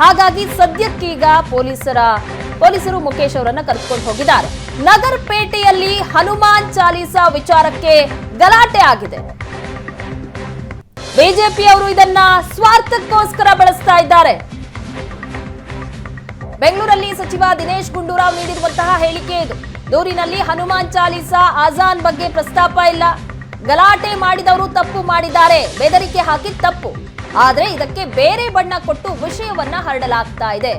ಹಾಗಾಗಿ ಸದ್ಯಕ್ಕೀಗ ಪೊಲೀಸರ, ಪೊಲೀಸರು ಮುಖೇಶ್ ಅವರನ್ನ ಕರೆದುಕೊಂಡು ಹೋಗಿದ್ದಾರೆ. ನಗರ್ ಪೇಟೆಯಲ್ಲಿ ಹನುಮಾನ್ ಚಾಲೀಸಾ ವಿಚಾರಕ್ಕೆ ಗಲಾಟೆ ಆಗಿದೆ. ಬಿಜೆಪಿ ಅವರು ಇದನ್ನ ಸ್ವಾರ್ಥಕ್ಕೋಸ್ಕರ ಬಳಸ್ತಾ ಇದ್ದಾರೆ. ಬೆಂಗಳೂರಲ್ಲಿ ಸಚಿವ ದಿನೇಶ್ ಗುಂಡೂರಾವ್ ನೀಡಿರುವಂತಹ ಹೇಳಿಕೆ ಇದು. ದೂರಿನಲ್ಲಿ ಹನುಮಾನ್ ಚಾಲೀಸಾ ಆಜಾನ್ ಬಗ್ಗೆ ಪ್ರಸ್ತಾಪ ಇಲ್ಲ. ಗಲಾಟೆ ಮಾಡಿದವರು ತಪ್ಪು ಮಾಡಿದ್ದಾರೆ. ಬೆದರಿಕೆ ಹಾಕಿ ತಪ್ಪು. ಆದ್ರೆ ಇದಕ್ಕೆ ಬೇರೆ ಬಣ್ಣ ಕೊಟ್ಟು ವಿಷಯವನ್ನ ಹರಡಲಾಗ್ತಾ ಇದೆ.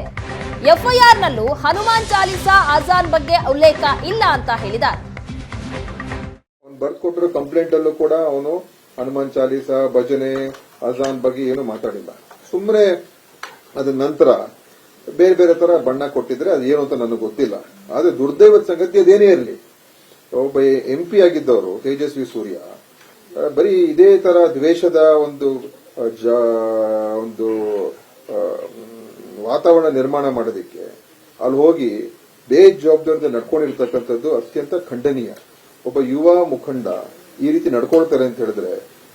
ಎಫ್ಐಆರ್ ನಲ್ಲೂ ಹನುಮಾನ್ ಚಾಲೀಸಾ ಆಜಾನ್ ಬಗ್ಗೆ ಉಲ್ಲೇಖ ಇಲ್ಲ ಅಂತ ಅವ್ನು ಬರ್ಕೊಟ್ಟಿರೋ ಕಂಪ್ಲೇಂಟ್ ಅಲ್ಲೂ ಕೂಡ ಅವನು ಹನುಮಾನ್ ಚಾಲೀಸಾ, ಭಜನೆ, ಅಜಾನ್ ಬಗ್ಗೆ ಏನು ಮಾತಾಡಿಲ್ಲ. ಸುಮ್ಮನೆ ಅದ ನಂತರ ಬೇರೆ ಬೇರೆ ತರ ಬಣ್ಣ ಕೊಟ್ಟಿದ್ರೆ ಅದು ಏನು ಅಂತ ನನಗೆ ಗೊತ್ತಿಲ್ಲ. ಆದ್ರೆ ದುರ್ದೈವದ ಸಂಗತಿ ಅದೇನೇ ಇರಲಿ. ಒಬ್ಬ ಎಂ ಪಿ ಆಗಿದ್ದವರು, ತೇಜಸ್ವಿ ಸೂರ್ಯ, ಬರೀ ಇದೇ ತರ ದ್ವೇಷದ ಒಂದು ಜ- ಒಂದು ವಾತಾವರಣ ನಿರ್ಮಾಣ ಮಾಡೋದಕ್ಕೆ ಅಲ್ಲಿ ಹೋಗಿ ಬೇಜವಾಬ್ದಾರಿಯಿಂದ ನಡ್ಕೊಂಡಿರ್ತಕ್ಕಂಥದ್ದು ಅತ್ಯಂತ ಖಂಡನೀಯ. ಒಬ್ಬ ಯುವ ಮುಖಂಡ ಈ ರೀತಿ ನಡ್ಕೊಳ್ತಾರೆ ಅಂತ ಹೇಳಿದ್ರೆ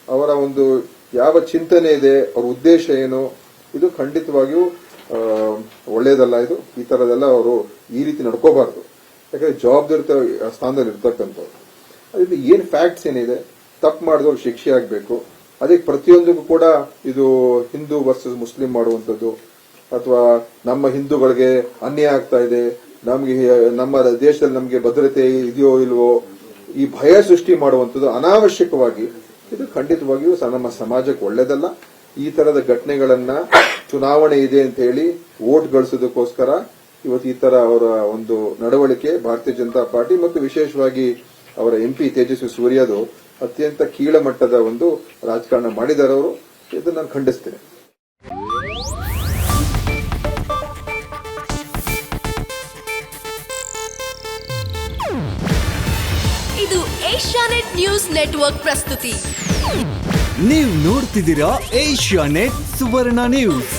ಅವರ ಒಂದು ಯಾವ ಚಿಂತನೆ ಇದೆ, ಅವ್ರ ಉದ್ದೇಶ ಏನು, ಇದು ಖಂಡಿತವಾಗಿಯೂ ಒಳ್ಳೆಯದಲ್ಲ ಇದು. ಈ ತರದೆಲ್ಲ ಅವರು ಈ ರೀತಿ ನಡ್ಕೋಬಾರ್ದು. ಯಾಕಂದ್ರೆ ಜವಾಬ್ದಾರಿ ಸ್ಥಾನದಲ್ಲಿ ಇರ್ತಕ್ಕಂಥವ್ರು ಅದರಿಂದ ಏನ್ ಫ್ಯಾಕ್ಟ್ಸ್ ಏನಿದೆ? ತಪ್ಪು ಮಾಡಿದವ್ರು ಶಿಕ್ಷೆ ಆಗಬೇಕು. ಅದಕ್ಕೆ ಪ್ರತಿಯೊಂದಕ್ಕೂ ಕೂಡ ಇದು ಹಿಂದೂ ವರ್ಸಸ್ ಮುಸ್ಲಿಂ ಮಾಡುವಂಥದ್ದು. ಅಥವಾ ನಮ್ಮ ಹಿಂದೂಗಳಿಗೆ ಅನ್ಯಾಯ ಆಗ್ತಾ ಇದೆ, ನಮ್ಗೆ ನಮ್ಮ ದೇಶದಲ್ಲಿ ನಮಗೆ ಭದ್ರತೆ ಇದೆಯೋ ಇಲ್ವೋ, ಈ ಭಯ ಸೃಷ್ಟಿ ಮಾಡುವಂಥದ್ದು ಅನಾವಶ್ಯಕವಾಗಿ, ಇದು ಖಂಡಿತವಾಗಿಯೂ ನಮ್ಮ ಸಮಾಜಕ್ಕೆ ಒಳ್ಳೇದಲ್ಲ ಈ ತರದ ಘಟನೆಗಳನ್ನ ಚುನಾವಣೆ ಇದೆ ಅಂತ ಹೇಳಿ ವೋಟ್ ಗಳಿಸೋದಕ್ಕೋಸ್ಕರ ಇವತ್ತು ಈ ತರ ಅವರ ಒಂದು ನಡವಳಿಕೆ, ಭಾರತೀಯ ಜನತಾ ಪಾರ್ಟಿ ಮತ್ತು ವಿಶೇಷವಾಗಿ ಅವರ ಎಂಪಿ ತೇಜಸ್ವಿ ಸೂರ್ಯದು ಅತ್ಯಂತ ಕೀಳಮಟ್ಟದ ಒಂದು ರಾಜಕಾರಣ ಮಾಡಿದ್ದಾರೆ ಅವರು. ಇದನ್ನು ನಾನು ಖಂಡಿಸ್ತೇನೆ. ಇದು ಏಷ್ಯಾನೆಟ್ ನ್ಯೂಸ್ ನೆಟ್ವರ್ಕ್ ಪ್ರಸ್ತುತಿ. ನೀವು ನೋಡ್ತಿದ್ದೀರಾ ಏಷ್ಯಾ ನೆಟ್ ಸುವರ್ಣ ನ್ಯೂಸ್.